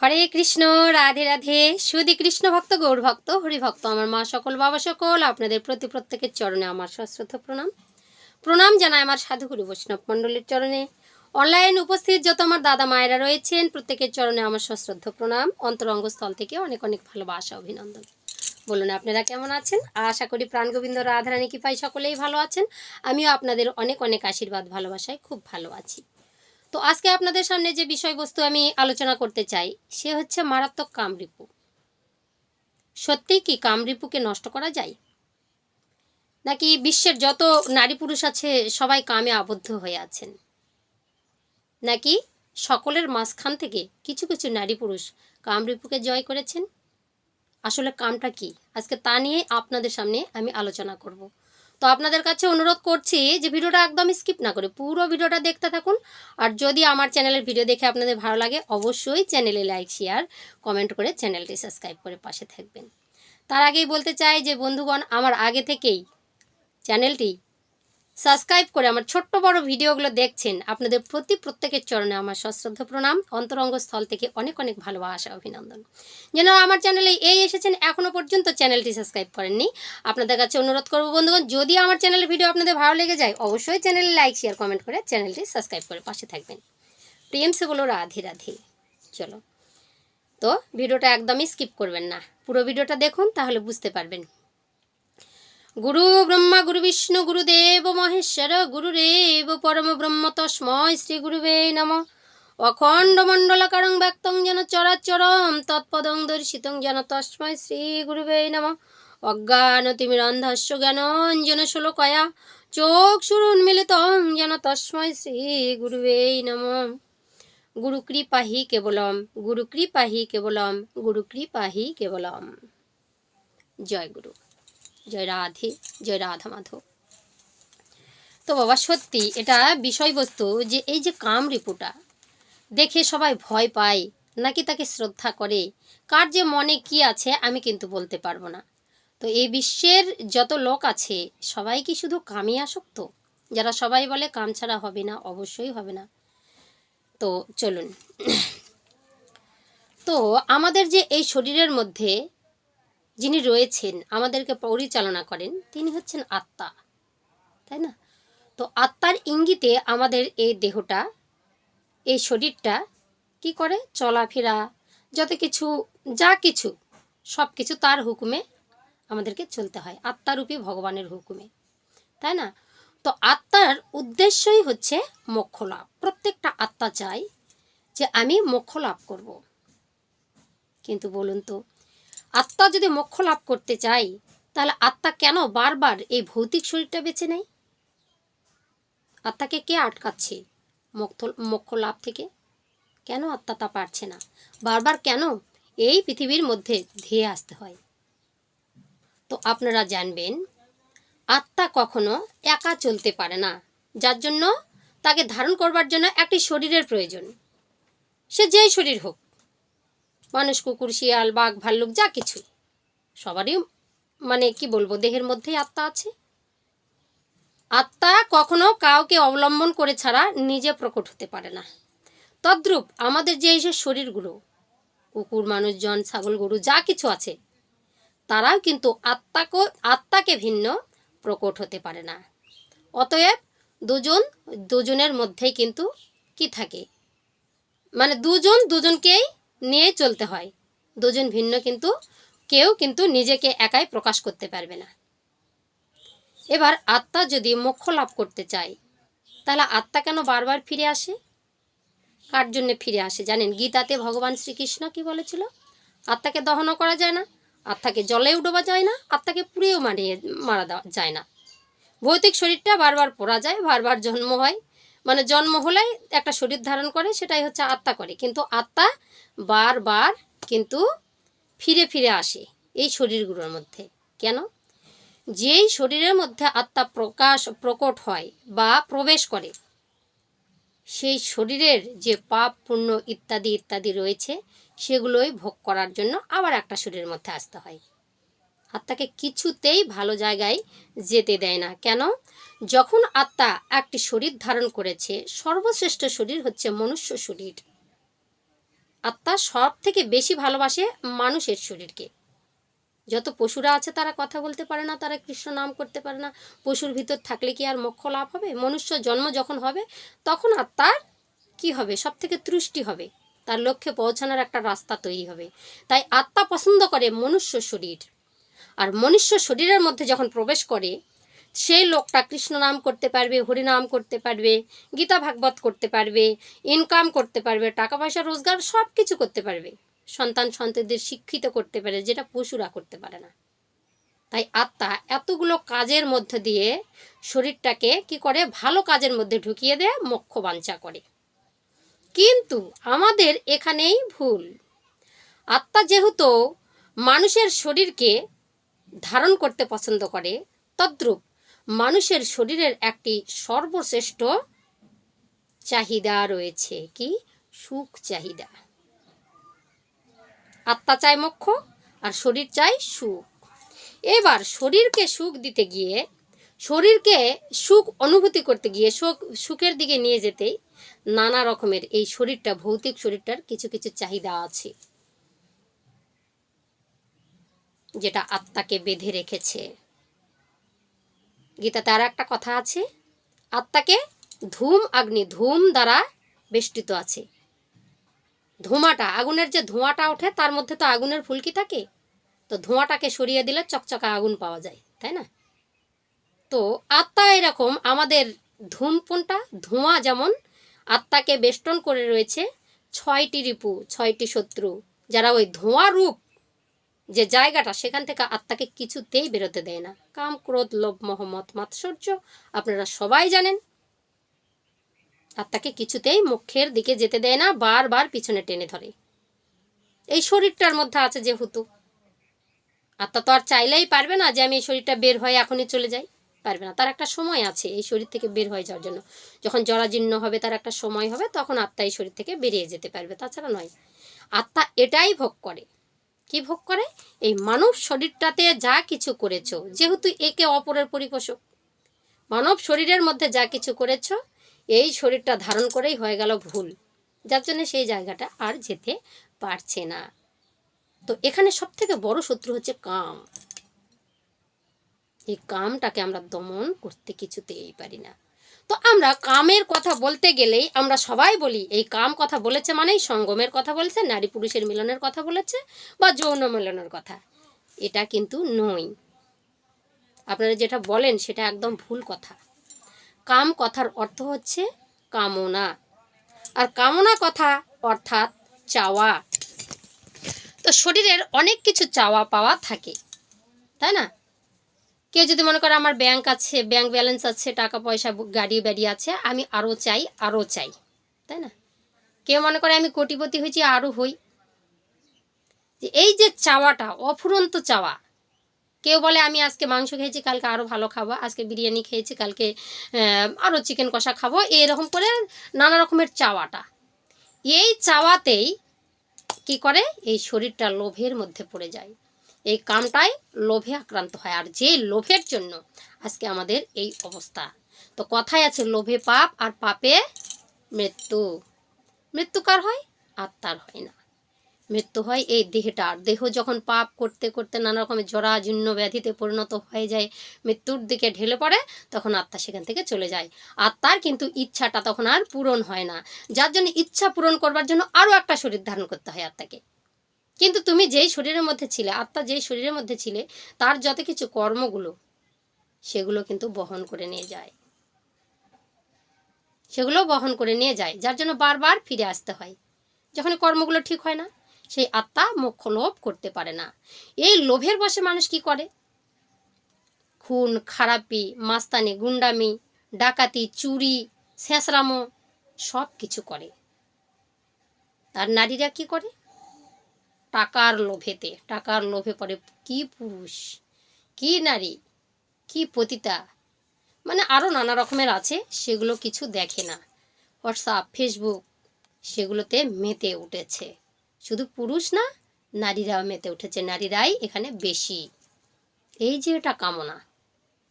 হরে কৃষ্ণ, রাধে রাধে। সুদি কৃষ্ণ ভক্ত, গৌর ভক্ত হরি ভক্ত আমার মা সকল, বাবা সকল, আপনাদের প্রতি প্রত্যেকের চরণে আমার সশ্রদ্ধ প্রণাম। প্রণাম জানাই আমার সাধুগুরু বৈষ্ণব মণ্ডলীর চরণে। অনলাইন উপস্থিত যত আমার দাদা মায়েরা রয়েছেন, প্রত্যেকের চরণে আমার সশ্রদ্ধ প্রণাম। অন্তরঙ্গস্থল থেকে অনেক অনেক ভালোবাসা, অভিনন্দন। বলুন, আপনারা কেমন আছেন? আশা করি প্রাণগোবিন্দ রাধারানী কি পাই সকলেই ভালো আছেন। আমিও আপনাদের অনেক অনেক আশীর্বাদ, ভালোবাসায় খুব ভালো আছি। তো আজকে আপনাদের সামনে যে বিষয়বস্তু আমি আলোচনা করতে চাই, সে হচ্ছে মারাত্মক কামরিপু। সত্যিই কি কামরিপুকে নষ্ট করা যায়? নাকি বিশ্বের যত নারী পুরুষ আছে সবাই কামে আবদ্ধ হয়ে আছেন? নাকি সকলের মাঝখান থেকে কিছু কিছু নারী পুরুষ কামরিপুকে জয় করেছেন? আসলে কামটা কি? আজকে তা নিয়ে আপনাদের সামনে আমি আলোচনা করব। তো আপনাদের কাছে অনুরোধ করছি যে ভিডিওটা একদম স্কিপ না করে পুরো ভিডিওটা দেখতে থাকুন। আর যদি আমার চ্যানেলের ভিডিও দেখে আপনাদের ভালো লাগে, অবশ্যই চ্যানেলে লাইক শেয়ার কমেন্ট করে চ্যানেলটি সাবস্ক্রাইব করে পাশে থাকবেন। তার আগেই বলতে চাই যে বন্ধুগণ, আমার আগে থেকেই চ্যানেলটি সাবস্ক্রাইব করে আমার ছোট্ট বড় ভিডিওগুলো দেখছেন। আপনাদের প্রতি প্রত্যেকের চরণে আমার সশ্রদ্ধ প্রণাম। অন্তরঙ্গ স্থল থেকে অনেক অনেক ভালোবাসা, অভিনন্দন। যেন আমার চ্যানেলে এই এসেছেন এখনও পর্যন্ত চ্যানেলটি সাবস্ক্রাইব করেননি। আপনাদের কাছে অনুরোধ করব বন্ধুগণ, যদি আমার চ্যানেলের ভিডিও আপনাদের ভালো লেগে যায়, অবশ্যই চ্যানেলে লাইক, শেয়ার, কমেন্ট করে চ্যানেলটি সাবস্ক্রাইব করে পাশে থাকবেন। প্রেম সে বলো রাধে রাধে। চলো। তো ভিডিওটা একদমই স্কিপ করবেন না। পুরো ভিডিওটা দেখুন, তাহলে বুঝতে পারবেন গুরু ব্রহ্মা গুরু বিষ্ণু গুরুদেব মহেশ্বর গুরুরেব পরম ব্রহ্ম তস্ময় শ্রী গুরুবে নম অখণ্ড মণ্ডলকারং ব্যক্তং যেন চরাচরম তৎপদং দর্শিতং যেন তস্ময় শ্রী গুরুবে নম অজ্ঞানতিমিরন্ধস্য জ্ঞানঞ্জন শ্লোকয়া চোখ সুরুন্মিলিতং যেন তস্ময় শ্রী গুরুবে নম গুরু কৃপাহি কেবলম গুরু কৃপাহি কেবলম গুরু কৃপাহি কেবলম জয় গুরু জয় রাধে, জয় রাধা মাধব। তো বাবা, সত্যি এটা বিষয়বস্তু যে এই যে কাম রিপুটা, দেখে সবাই ভয় পায়, নাকি তাকে শ্রদ্ধা করে, কার যে মনে কি আছে আমি কিন্তু বলতে পারব না। তো এই বিশ্বের যত লোক আছে, সবাই কি শুধু কামে আসক্ত? যারা সবাই বলে কাম ছাড়া হবে না, অবশ্যই হবে না। তো চলুন। তো আমাদের যে এই শরীরের মধ্যে যিনি রয়েছেন, আমাদেরকে পরিচালনা করেন, তিনি হচ্ছেন আত্মা। তাই না? তো আত্মার ইঙ্গিতে আমাদের এই দেহটা, এই শরীরটা কি করে? চলাফেরা, যত কিছু, যা কিছু, সব কিছু তার হুকুমে আমাদেরকে চলতে হয়। আত্মারূপী ভগবানের হুকুমে। তাই না? তো আত্মার উদ্দেশ্যই হচ্ছে মোক্ষ লাভ প্রত্যেকটা আত্মা চায় যে আমি মোক্ষ লাভ করব। কিন্তু বলুন তো আত্মা যদি মোক্ষ লাভ করতে চায়, তাহলে আত্মা কেন বারবার এই ভৌতিক শরীরটা বেছে নেয়? আত্মাকে কে আটকাচ্ছে মোক্ষ মোক্ষ লাভ থেকে? কেন আত্মা তা পারছে না? বারবার কেন এই পৃথিবীর মধ্যে ধেয়ে আসতে হয়? তো আপনারা জানবেন, আত্মা কখনো একা চলতে পারে না, যার জন্য তাকে ধারণ করবার জন্য একটি শরীরের প্রয়োজন। সে যেই শরীর হোক মানুষ, কুকুর, শিয়াল, বাঘ, ভাল্লুক, যা কিছু সবারই মানে কি বলব, দেহের মধ্যেই আত্মা আছে। আত্মা কখনো কাউকে অবলম্বন করে ছাড়া নিজে প্রকট হতে পারে না। তদ্রূপ আমাদের যে এইসব শরীরগুলো, কুকুর, মানুষজন, ছাগল, গরু, যা কিছু আছে, তারাও কিন্তু আত্মাকে আত্মাকে ভিন্ন প্রকট হতে পারে না। অতএব দুজন, দুজনের মধ্যেই কিন্তু কি থাকে? মানে দুজন দুজনকেই নিয়ে চলতে হয়। দুজন ভিন্ন কিন্তু, কেউ কিন্তু নিজেকে একাই প্রকাশ করতে পারবে না। এবার আত্মা যদি মোক্ষ লাভ করতে চায়, তাহলে আত্মা কেন বারবার ফিরে আসে? কার জন্য ফিরে আসে জানেন? গীতাতে ভগবান শ্রীকৃষ্ণ কি বলেছিল? আত্মাকে দহনও করা যায় না, আত্মাকে জলেও ডোবা যায় না, আত্মাকে পুড়েও মারিয়ে, মারা দেওয়া যায় না। ভৌতিক শরীরটা বারবার পড়া যায়, বারবার জন্ম হয় মানে জন্ম হলেই একটা শরীর ধারণ করে, সেটাই হচ্ছে আত্মা করে। কিন্তু আত্মা বারবার কিন্তু ফিরে ফিরে আসে এই শরীরগুলোর মধ্যে। কেন? যেই শরীরের মধ্যে আত্মা প্রকাশ, প্রকট হয় বা প্রবেশ করে, সেই শরীরের যে পাপ, পুণ্য ইত্যাদি ইত্যাদি রয়েছে, সেগুলোই ভোগ করার জন্য আবার একটা শরীরের মধ্যে আসতে হয়। আত্মাকে কিছুতেই ভালো জায়গায় যেতে দেয় না। কেন? যখন আত্মা একটি শরীর ধারণ করেছে, সর্বশ্রেষ্ঠ শরীর হচ্ছে মনুষ্য শরীর। আত্মা সব থেকে বেশি ভালোবাসে মানুষের শরীরকে। যত পশুরা আছে তারা কথা বলতে পারে না, তারা কৃষ্ণ নাম করতে পারে না। পশুর ভিতর থাকলে কি আর মোক্ষ লাভ হবে? মনুষ্য জন্ম যখন হবে, তখন আত্মার কি হবে? সব থেকে তৃষ্টি হবে। তার লক্ষ্যে পৌঁছানোর একটা রাস্তা তৈরি হবে। তাই আত্মা পছন্দ করে মনুষ্য শরীর। আর মনুষ্য শরীরের মধ্যে যখন প্রবেশ করে, সেই লোকটা কৃষ্ণ নাম করতে পারবে হরিনাম করতে পারবে, গীতা ভাগবত করতে পারবে ইনকাম করতে পারবে, টাকা পয়সা, রোজগার সব কিছু করতে পারবে। সন্তান সন্তানদের শিক্ষিত করতে পারে, যেটা পশুরা করতে পারে না। তাই আত্মা এতগুলো কাজের মধ্যে দিয়ে শরীরটাকে কি করে? ভালো কাজের মধ্যে ঢুকিয়ে দেয়, মোক্ষ বাঞ্ছা করে। কিন্তু আমাদের এখানেই ভুল। আত্মা যেহেতু মানুষের শরীরকে ধারণ করতে পছন্দ করে, তদ্রূপ মানুষের শরীরের একটি সর্বশ্রেষ্ঠ চাহিদা রয়েছে কি? সুখ চাহিদা। আত্মা চায় মোক্ষ আর শরীর চায় সুখ। এবার শরীরকে সুখ দিতে গিয়ে, শরীরকে সুখ অনুভূতি করতে গিয়ে, সুখ, সুখের দিকে নিয়ে যেতেই নানা রকমের এই শরীরটা, ভৌতিক শরীরটার কিছু কিছু চাহিদা আছে। যেটা আত্মাকে বেঁধে রেখেছে। গীতাতে আর একটা কথা আছে, আত্মাকে ধূম আগ্নি, ধূম দ্বারা বেষ্টিত আছে। ধোঁয়াটা আগুনের যে ধোঁয়াটা ওঠে, তার মধ্যে তো আগুনের ফুলকি থাকে, তো ধোঁয়াটাকে সরিয়ে দিলে চকচকা আগুন পাওয়া যায়, তাই না? তো আত্মা এরকম, আমাদের ধূমপনটা, ধোঁয়া যেমন আত্মাকে বেষ্টন করে রয়েছে, ছয়টি রিপু, ছয়টি শত্রু, যারা ওই ধোঁয়া রূপ যে জায়গাটা সেখান থেকে আত্মাকে কিছুতেই বেরোতে দেয় না। কাম, ক্রোধ, লোভ মহম্মত মাৎসর্য, আপনারা সবাই জানেন। আত্মাকে কিছুতেই মুখের দিকে যেতে দেয় না, বারবার পিছনে টেনে ধরে। এই শরীরটার মধ্যে আছে যেহেতু। আত্মা তো আর চাইলেই পারবে না যে আমি এই শরীরটা বের হয়ে এখনই চলে যাই। পারবে না, তার একটা সময় আছে এই শরীর থেকে বের হয়ে যাওয়ার জন্য। যখন জরাজীর্ণ হবে, তার একটা সময় হবে, তখন আত্মা এই শরীর থেকে বেরিয়ে যেতে পারবে, তাছাড়া নয়। আত্মা এটাই ভোগ করে। কি ভোগ করে? এই মানব শরীরটাতে যা কিছু করেছ, যেহেতু একে অপরের পরিপোষক। মানব শরীরের মধ্যে যা কিছু করেছ, এই শরীরটা ধারণ করেই হয়ে গেল ভুল। যার জন্য সেই জায়গাটা আর যেতে পারছে না। তো এখানে সব থেকে বড় শত্রু হচ্ছে কাম। এই কামটাকে আমরা দমন করতে কিছুতেই পারি না। তো আমরা কামের কথা বলতে গেলেই আমরা সবাই বলি, এই কাম কথা বলেছে মানেই সঙ্গমের কথা বলেছে, নারী পুরুষের মিলনের কথা বলেছে বা যৌন মিলনের কথা। এটা কিন্তু নয়। আপনারা যেটা বলেন সেটা একদম ভুল কথা। কাম কথার অর্থ হচ্ছে কামনা। আর কামনা কথা অর্থাৎ চাওয়া। তো শরীরের অনেক কিছু চাওয়া পাওয়া থাকে, তাই না? কেউ যদি মনে করে আমার ব্যাংক আছে ব্যাংক ব্যালেন্স আছে, টাকা পয়সা গাড়ি বাড়ি আছে, আমি আরও চাই আরও চাই, তাই না? কেউ মনে করে আমি কোটিপতি হয়েছি আরও হই। যে এই যে চাওয়াটা, অফুরন্ত চাওয়া, কেউ বলে আমি আজকে মাংস খেয়েছি, কালকে আরও ভালো খাব, আজকে বিরিয়ানি খেয়েছি, কালকে আরও চিকেন কষা খাব, এরকম করে নানা রকমের চাওয়াটা। এই চাওয়াতেই কি করে? এই শরীরটা লোভের মধ্যে পড়ে যায়। এই কামটাই লোভে আক্রান্ত হয় আর যে লোভের জন্য আজকে আমাদের এই অবস্থা। তো কথায় আছে, লোভে পাপ আর পাপে মৃত্যু। মৃত্যু কার হয়? আত্মার হয় না। মৃত্যু হয় এই দেহটার। দেহ যখন পাপ করতে করতে নানা রকমের জরা জীর্ণ ব্যাধিতে পরিণত হয়ে যায়, মৃত্যুর দিকে ঢেলে পড়ে, তখন আত্মা সেখান থেকে চলে যায়। আত্মার কিন্তু ইচ্ছাটা তখন আর পূরণ হয় না। যার জন্য ইচ্ছা পূরণ করবার জন্য আরও একটা শরীর ধারণ করতে হয় আত্মাকে। কিন্তু তুমি যেই শরীরের মধ্যে ছিলে, আত্মা যেই শরীরের মধ্যে ছিলে, তার যত কিছু কর্মগুলো, সেগুলো কিন্তু বহন করে নিয়ে যায়। সেগুলো বহন করে নিয়ে যায়, যার জন্য বারবার ফিরে আসতে হয়। যখন কর্মগুলো ঠিক হয় না, সেই আত্মা মোক্ষ লোভ করতে পারে না। এই লোভের বসে মানুষ কি করে? খুন, খারাপি, মাস্তানি, গুন্ডামি, ডাকাতি, চুরি শেষরামো সব কিছু করে। আর নারীরা কি করে? টাকার লোভেতে, টাকার লোভে পড়ে। কি পুরুষ, কি নারী, কি পতিতা? মানে আরও নানা রকমের আছে, সেগুলো কিছু দেখে না। হোয়াটসঅ্যাপ, ফেসবুক, সেগুলোতে মেতে উঠেছে। শুধু পুরুষ না, নারীরাও মেতে উঠেছে। নারীরাই এখানে বেশি। এই যে এটা কামনা।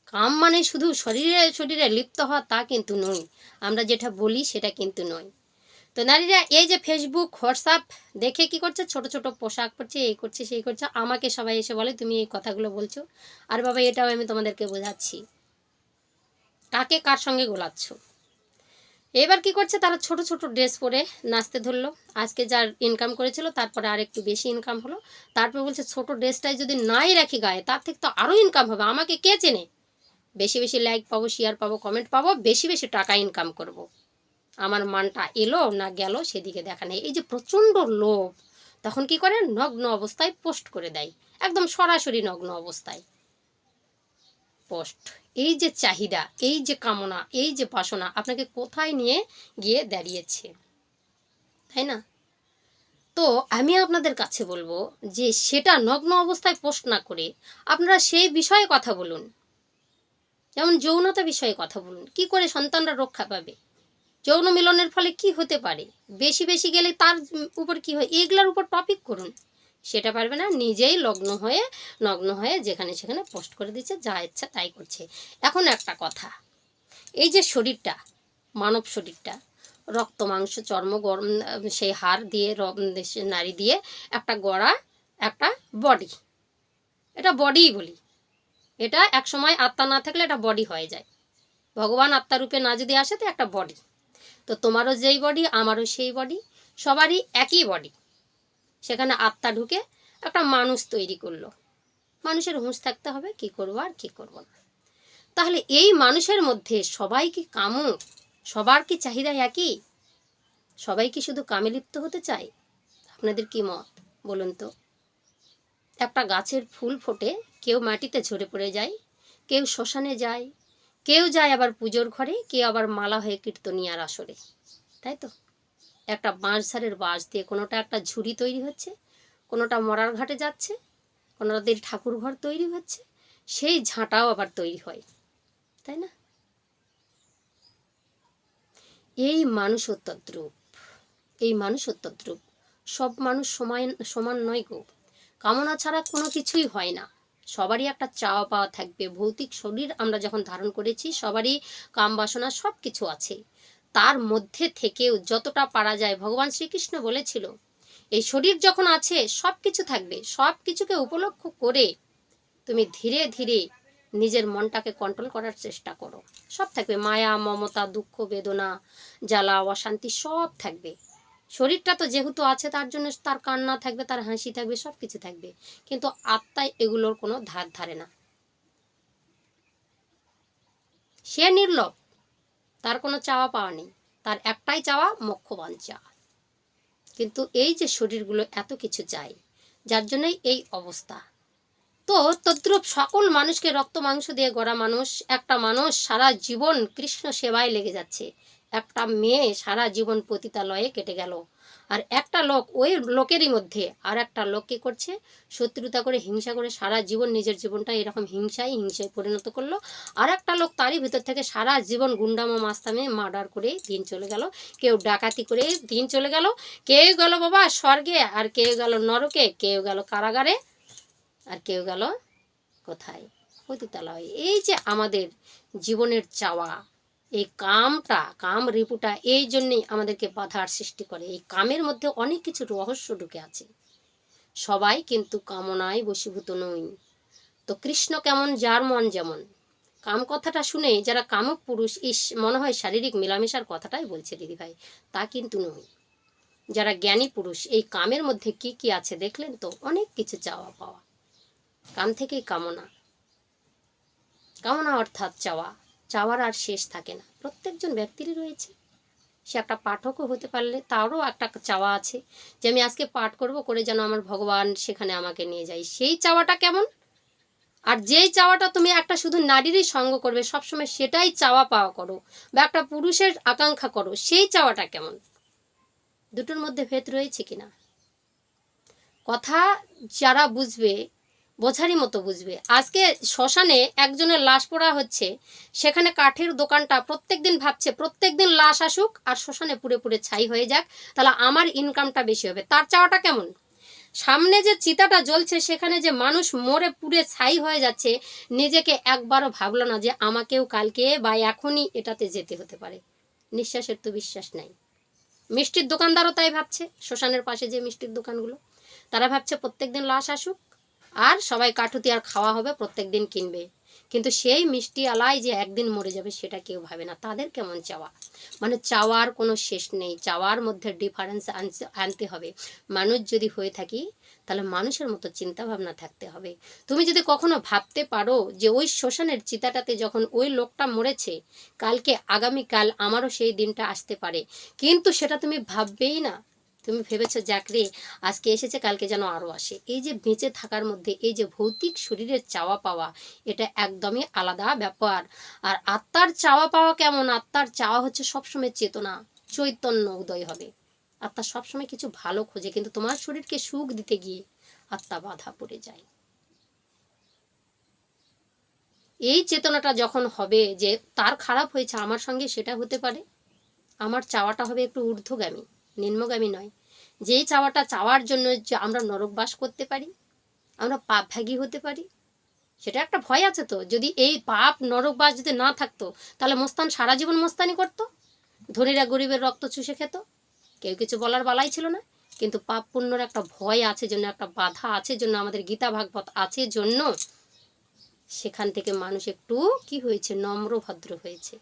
কাম মানে শুধু শরীরে শরীরে লিপ্ত হওয়া তা কিন্তু নয়। আমরা যেটা বলি সেটা কিন্তু নয়। তো নারীরা এই যে ফেসবুক হোয়াটসঅ্যাপ দেখে কি করছে? ছোট ছোট পোশাক পরছে, এই করছে, সেই করছে। আমাকে সবাই এসে বলে, তুমি এই কথাগুলো বলছো। আর বাবা, এটাও আমি তোমাদেরকে বোঝাচ্ছি। কাকে কার সঙ্গে গোলাচ্ছ? এবার কি করছে? তারা ছোট ছোট ড্রেস পরে নাচতে ধরলো। আজকে যার ইনকাম করেছিল, তারপরে আর একটু বেশি ইনকাম হলো। তারপর বলছে, ছোট ড্রেসটাই যদি নাই রাখি গায়ে, তার থেকে তো আরও ইনকাম হবে। আমাকে কে চেনে? বেশি বেশি লাইক পাবো শেয়ার পাবো কমেন্ট পাবো, বেশি বেশি টাকা ইনকাম করব। আমার মানটা এলো না গেল সেদিকে দেখা নেই। এই যে প্রচণ্ড লোভ, তখন কি করে? নগ্ন অবস্থায় পোস্ট করে দেয়। একদম সরাসরি নগ্ন অবস্থায় পোস্ট। এই যে চাহিদা, এই যে কামনা, এই যে বাসনা আপনাকে কোথায় নিয়ে গিয়ে দাঁড়িয়েছে? তাই না? তো আমি আপনাদের কাছে বলব যে সেটা নগ্ন অবস্থায় পোস্ট না করে আপনারা সেই বিষয়ে কথা বলুন। যেমন যৌনতা বিষয়ে কথা বলুন। কি করে সন্তানরা রক্ষা পাবে? যৌন মিলনের ফলে কি হতে পারে? বেশি বেশি গেলে তার উপর কি হয়? এগুলার উপর টপিক করুন। সেটা পারবে না, নিজেই লগ্ন হয়ে, নগ্ন হয়ে যেখানে সেখানে পোস্ট করে দিচ্ছে, যা ইচ্ছা তাই করছে। এখন একটা কথা, এই যে শরীরটা, মানব শরীরটা, রক্ত, মাংস, চর্ম, গরম, সেই হাড় দিয়ে নারী দিয়ে একটা গড়া, একটা বডি এটা বডিই বলি। এটা এক সময় আত্মা না থাকলে এটা বডি হয়ে যায়। ভগবান আত্মারূপে না যদি আসে তো একটা বডি তো তোমারও যেই বডি আমারও সেই বডি সবারই একই বডি সেখানে আত্মা ঢুকে একটা মানুষ তৈরি করল। মানুষের হুঁশ থাকতে হবে, কি করব আর কি করব না। তাহলে এই মানুষের মধ্যে সবাই কি কামুক? সবার কি চাহিদা একই? সবাই কি শুধু কামে লিপ্ত হতে চায়? আপনাদের কি মত? বলুন তো। একটা গাছের ফুল ফোটে, কেউ মাটিতে ঝরে পড়ে যায়, কেউ শ্মশানে যায় কেউ যায় আবার পুজোর ঘরে, কেউ আবার মালা হয়ে কীর্তনিয়ার আসরে। তাই তো? একটা বাঁশ বাঁশ দিয়ে কোনোটা একটা ঝুড়ি তৈরি হচ্ছে, কোনোটা মরার ঘাটে যাচ্ছে কোনোটাদের ঠাকুর ঘর তৈরি হচ্ছে, সেই ঝাঁটাও আবার তৈরি হয়। তাই না? এই মানুষ মানুষত্বদ্রুপ, এই মানুষ মানুষত্বদ্রুপ, সব মানুষ সমান সমান নয় গো। কামনা ছাড়া কোনো কিছুই হয় না। সবারই একটা চাওয়া পাওয়া থাকবে। ভৌতিক শরীর আমরা যখন ধারণ করেছি, সবারই কাম বাসনা সব কিছু আছে। তার মধ্যে থেকেও যতটা পারা যায়, ভগবান শ্রীকৃষ্ণ বলেছিল, এই শরীর যখন আছে সব কিছু থাকবে। সব কিছুকে উপলক্ষ করে তুমি ধীরে ধীরে নিজের মনটাকে কন্ট্রোল করার চেষ্টা করো। সব থাকবে। মায়া, মমতা, দুঃখ, বেদনা, জ্বালা, অশান্তি সব থাকবে। শরীরটা তো যেহেতু আছে, তার জন্য তার কান্না থাকবে, তার হাসি থাকবে সব কিছু থাকবে। কিন্তু আত্মায় এগুলোর কোনো ধার ধারে না। সে নির্লোভ, তার কোনো চাওয়া পাওয়া নেই। তার একটাই চাওয়া মোক্ষ বাঞ্চা কিন্তু এই যে শরীরগুলো এত কিছু চাই যার জন্যই এই অবস্থা। তো তদ্রুপ সকল মানুষকে রক্ত মাংস দিয়ে গড়া মানুষ, একটা মানুষ সারা জীবন কৃষ্ণ সেবায় লেগে যাচ্ছে। একটা মেয়ে সারা জীবন পতিতালয়ে কেটে গেল। আর একটা লোক ওই লোকেরই মধ্যে, আর একটা লোক কী করছে? শত্রুতা করে, হিংসা করে সারা জীবন নিজের জীবনটা এরকম হিংসায় হিংসায় পরিণত করল। আর একটা লোক তারই ভিতর থেকে সারা জীবন গুন্ডামো মাস্তামে মার্ডার করে দিন চলে গেল। কেউ ডাকাতি করে দিন চলে গেল। কেউ গেল বাবা স্বর্গে, আর কেউ গেল নরকে, কেউ গেল কারাগারে, আর কেউ গেল কোথায়? পতিতালয়। এই যে আমাদের জীবনের চাওয়া এই কামটা, কাম রিপুটা এই জন্যেই আমাদেরকে বাধার সৃষ্টি করে। এই কামের মধ্যে অনেক কিছু রহস্য ঢুকে আছে। সবাই কিন্তু কামনায় বশীভূত নই। তো কৃষ্ণ কেমন, যার মন যেমন। কাম কথাটা শুনে যারা কামক পুরুষ ইস, মনে হয় শারীরিক মেলামেশার কথাটাই বলছে দিদি ভাই, তা কিন্তু নয় যারা জ্ঞানী পুরুষ, এই কামের মধ্যে কি কি আছে দেখলেন তো? অনেক কিছু চাওয়া পাওয়া। কাম থেকেই কামনা। কামনা অর্থাৎ চাওয়া। চাওয়ার আর শেষ থাকে না। প্রত্যেকজন ব্যক্তিরই রয়েছে। সে একটা পাঠকও হতে পারলে তারও একটা চাওয়া আছে যে আমি আজকে পাঠ করব করে যেন আমার ভগবান সেখানে আমাকে নিয়ে যায়। সেই চাওয়াটা কেমন? আর যেই চাওয়াটা তুমি একটা শুধু নারীরই সঙ্গ করবে, সবসময় সেটাই চাওয়া পাওয়া করো বা একটা পুরুষের আকাঙ্ক্ষা করো, সেই চাওয়াটা কেমন? দুটোর মধ্যে ভেদ রয়েছে কিনা? কথা যারা বুঝবে বোঝারই মতো বুঝবে। আজকে শ্মশানে একজনের লাশ পোড়া হচ্ছে, সেখানে কাঠের দোকানটা প্রত্যেক দিন ভাবছে প্রত্যেক দিন লাশ আসুক আর শ্মশানে পুড়ে পুরে ছাই হয়ে যাক, তাহলে আমার ইনকামটা বেশি হবে। তার চাওয়াটা কেমন? সামনে যে চিতাটা জ্বলছে, সেখানে যে মানুষ মরে পুড়ে ছাই হয়ে যাচ্ছে, নিজেকে একবারও ভাবলো না যে আমাকেও কালকে বা এখনই এটাতে যেতে হতে পারে। নিঃশ্বাসের তো বিশ্বাস নাই। মিষ্টির দোকানদারও তাই ভাবছে, শ্মশানের পাশে যে মিষ্টির দোকানগুলো, তারা ভাবছে প্রত্যেক দিন লাশ আসুক আর সবাই কাঠুতি আর খাওয়া হবে, প্রত্যেক দিন কিনবে। কিন্তু সেই মিষ্টি আলাই যে একদিন মরে যাবে, সেটা কেউ ভাবে না। তাদের কেমন চাওয়া? মানে চাওয়ার কোনো শেষ নেই। চাওয়ার মধ্যে ডিফারেন্স আনতে হবে। মানুষ যদি হয়ে থাকি, তাহলে মানুষের মতো চিন্তা ভাবনা থাকতে হবে। তুমি যদি কখনো ভাবতে পারো যে ওই শ্মশানের চিতাটাতে যখন ওই লোকটা মরেছে, কালকে আগামীকাল আমারও সেই দিনটা আসতে পারে। কিন্তু সেটা তুমি ভাববেই না। তুমি ভেবেছো যাকরে আজকে এসেছে, কালকে যেন আরও আসে। এই যে বেঁচে থাকার মধ্যে, এই যে ভৌতিক শরীরের চাওয়া পাওয়া, এটা একদমই আলাদা ব্যাপার। আর আত্মার চাওয়া পাওয়া কেমন? আত্মার চাওয়া হচ্ছে সবসময় চেতনা, চৈতন্য উদয় হবে। আত্মা সবসময় কিছু ভালো খোঁজে, কিন্তু তোমার শরীরকে সুখ দিতে গিয়ে আত্মা বাধা পড়ে যায়। এই চেতনাটা যখন হবে যে, তার খারাপ হয়েছে, আমার সঙ্গে সেটা হতে পারে? আমার চাওয়াটা হবে একটু ঊর্ধ্বগামী। নিম্নগামী নয়। যেই চাওয়াটা চাওয়ার জন্য যে আমরা নরকবাস করতে পারি, আমরা পাপ পাপভাগী হতে পারি, সেটা একটা ভয় আছে তো। যদি এই পাপ নরকবাস যদি না থাকতো, তাহলে মোস্তান সারা জীবন মোস্তানি করতো। ধনীরা গরিবের রক্ত চুষে খেত। কেউ কিছু বলার বালাই ছিল না। কিন্তু পাপ পুণ্যর একটা ভয় আছে জন্য, একটা বাধা আছে জন্য, আমাদের গীতা ভাগবত আছে জন্য, সেখান থেকে মানুষ একটু কি হয়েছে, নম্র ভদ্র হয়েছে।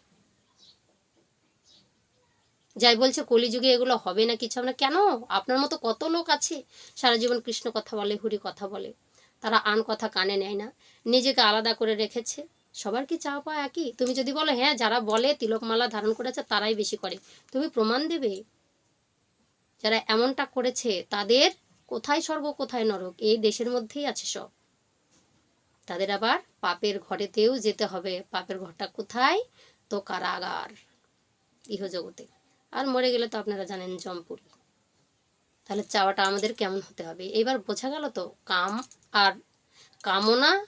যাই বলছে কলিযুগে এগুলো হবে না, কিছু না। কেন? আপনার মতো কত লোক আছে, সারা জীবন কৃষ্ণ কথা বলে, হরি কথা বলে। তারা আন কথা কানে নেয় না। নিজেকে আলাদা করে রেখেছে। সবার কি চাওয়া পাওয়া একই? তুমি যদি বলো হ্যাঁ যারা বলে, তিলকমালা ধারণ করেছে, তারাই বেশি করে। তুমি প্রমাণ দেবে? যারা এমনটা করেছে, তাদের কোথায় স্বর্গ, কোথায় নরক? এই দেশের মধ্যেই আছে সব। তাদের আবার পাপের ঘরেতেও যেতে হবে। পাপের ঘরটা কোথায়? তো কারাগার ইহজগতে। আর মরে গেলে তো আপনারা জানেন জমপুরি। তাহলে চাওয়াটা আমাদের কেমন হতে হবে? এবার বোঝা গেল তো, কাম আর কামনা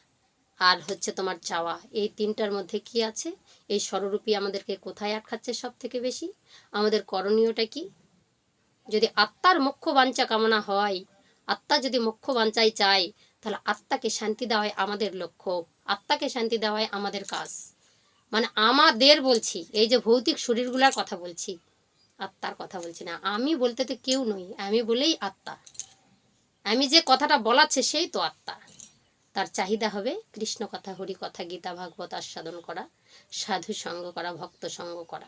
আর হচ্ছে তোমার চাওয়া। এই তিনটার মধ্যে কি আছে? এই স্বরূপী আমাদেরকে কোথায় আটকাচ্ছে সব থেকে বেশি? আমাদের করণীয়টা কি? যদি আত্মার মুখ্য বাঞ্ছা কামনা হয়, আত্মা যদি মুখ্য বাঞ্চাই চায়, তাহলে আত্মাকে শান্তি দেওয়াই আমাদের লক্ষ্য। আত্মাকে শান্তি দেওয়াই আমাদের কাজ। মানে আমাদের বলছি, এই যে ভৌতিক শরীরগুলার কথা বলছি আত্মার কথা বলছি না। আমি বলতে তো কেউ নই, আমি বলেই আত্মা। আমি যে কথাটা বলাচ্ছে সেই তো আত্মা। তার চাহিদা হবে কৃষ্ণ কথা, হরি কথা, গীতা, ভাগবত আস্বাদন করা, সাধু সঙ্গ করা, ভক্ত সঙ্গ করা।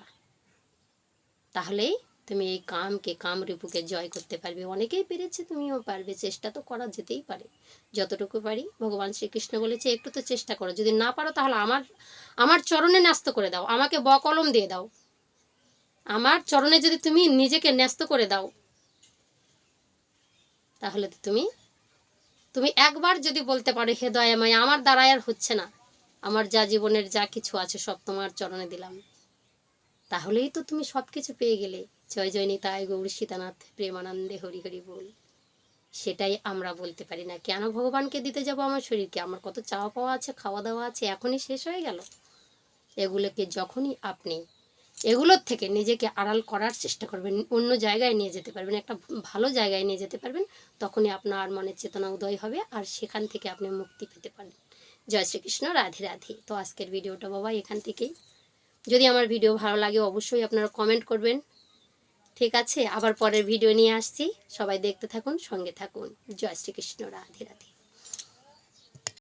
তাহলেই তুমি এই কামকে কাম রিপুকে জয় করতে পারবে। অনেকেই পেরেছে তুমিও পারবে, চেষ্টা তো করা যেতেই পারে। যতটুকু পারি, ভগবান শ্রীকৃষ্ণ বলেছে, একটু তো চেষ্টা করো। যদি না পারো তাহলে আমার আমার চরণে ন্যস্ত করে দাও। আমাকে বকলম দিয়ে দাও। আমার চরণে যদি তুমি নিজেকে ন্যস্ত করে দাও, তাহলে তো তুমি তুমি একবার যদি বলতে পারো, হে দয়াময়, আমার দ্বারাই আর হচ্ছে না। আমার যা জীবনের যা কিছু আছে সব তোমার চরণে দিলাম। তাহলেই তো তুমি সব কিছু পেয়ে গেলে। জয় জয় নিতাই গৌর সীতানাথ, প্রেমানন্দে হরি হরি বল। সেটাই আমরা বলতে পারি না। কেন ভগবানকে দিতে যাব আমার শরীরকে? আমার কত চাওয়া পাওয়া আছে খাওয়া দাওয়া আছে, এখনই শেষ হয়ে গেল। এগুলোকে যখনই আপনি এগুলোর থেকে নিজেকে আড়াল করার চেষ্টা করবেন, অন্য জায়গায় নিয়ে যেতে পারবেন, একটা ভালো জায়গায় নিয়ে যেতে পারবেন, তখনই আপনার মনের চেতনা উদয় হবে আর সেখান থেকে আপনি মুক্তি পেতে পারেন জয় শ্রীকৃষ্ণ, রাধে রাধে। তো আজকের ভিডিওটা বাবা এখান থেকেই। যদি আমার ভিডিও ভালো লাগে অবশ্যই আপনারা কমেন্ট করবেন। ঠিক আছে, আবার পরের ভিডিও নিয়ে আসছি। সবাই দেখতে থাকুন, সঙ্গে থাকুন। জয় শ্রীকৃষ্ণ, রাধে রাধে।